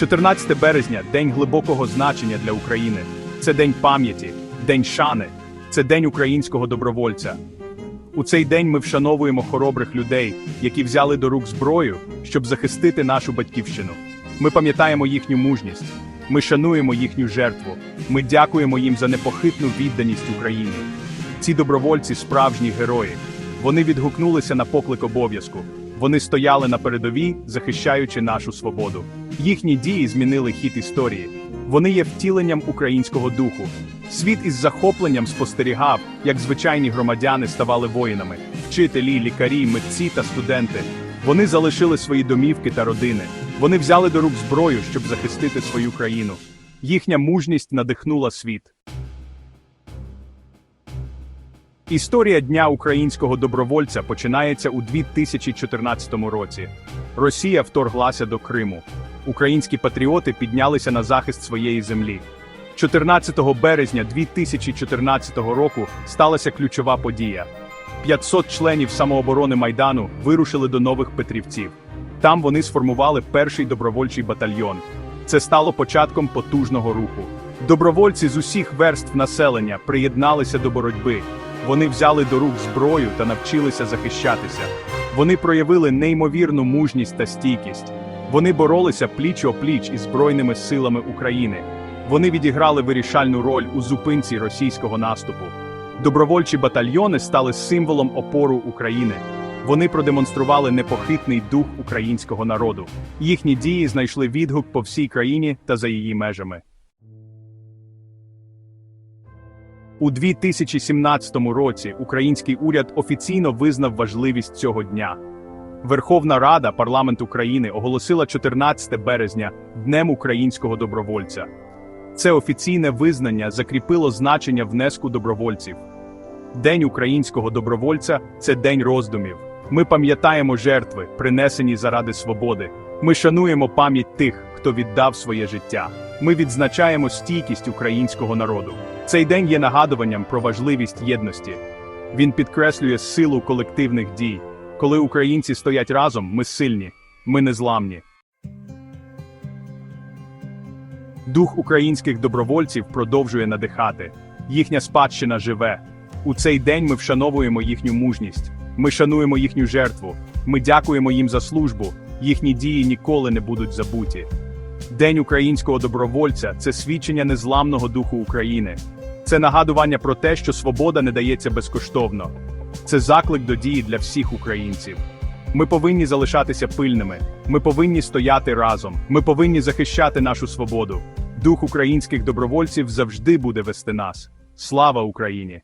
14 березня день глибокого значення для України. Це день пам'яті, день шани, це день українського добровольця. У цей день ми вшановуємо хоробрих людей, які взяли до рук зброю, щоб захистити нашу батьківщину. Ми пам'ятаємо їхню мужність, ми шануємо їхню жертву, ми дякуємо їм за непохитну відданість Україні. Ці добровольці справжні герої. Вони відгукнулися на поклик обов'язку. Вони стояли на передовій, захищаючи нашу свободу. Їхні дії змінили хід історії. Вони є втіленням українського духу. Світ із захопленням спостерігав, як звичайні громадяни ставали воїнами, вчителі, лікарі, митці та студенти. Вони залишили свої домівки та родини. Вони взяли до рук зброю, щоб захистити свою країну. Їхня мужність надихнула світ. Історія Дня українського добровольця починається у 2014 році. Росія вторглася до Криму. Українські патріоти піднялися на захист своєї землі. 14 березня 2014 року сталася ключова подія. 500 членів самооборони Майдану вирушили до нових Петрівців. Там вони сформували перший добровольчий батальйон. Це стало початком потужного руху. Добровольці з усіх верств населення приєдналися до боротьби. Вони взяли до рук зброю та навчилися захищатися. Вони проявили неймовірну мужність та стійкість. Вони боролися пліч о пліч із Збройними силами України. Вони відіграли вирішальну роль у зупинці російського наступу. Добровольчі батальйони стали символом опору України. Вони продемонстрували непохитний дух українського народу. Їхні дії знайшли відгук по всій країні та за її межами. У 2017 році український уряд офіційно визнав важливість цього дня. Верховна Рада, парламент України, оголосила 14 березня Днем українського добровольця. Це офіційне визнання закріпило значення внеску добровольців. День українського добровольця це день роздумів. Ми пам'ятаємо жертви, принесені заради свободи. Ми шануємо пам'ять тих, хто віддав своє життя. Ми відзначаємо стійкість українського народу. Цей день є нагадуванням про важливість єдності. Він підкреслює силу колективних дій. Коли українці стоять разом, ми сильні, ми незламні. Дух українських добровольців продовжує надихати. Їхня спадщина живе. У цей день ми вшановуємо їхню мужність. Ми шануємо їхню жертву. Ми дякуємо їм за службу. Їхні дії ніколи не будуть забуті. День українського добровольця це свідчення незламного духу України. Це нагадування про те, що свобода не дається безкоштовно. Це заклик до дії для всіх українців. Ми повинні залишатися пильними. Ми повинні стояти разом. Ми повинні захищати нашу свободу. Дух українських добровольців завжди буде вести нас. Слава Україні!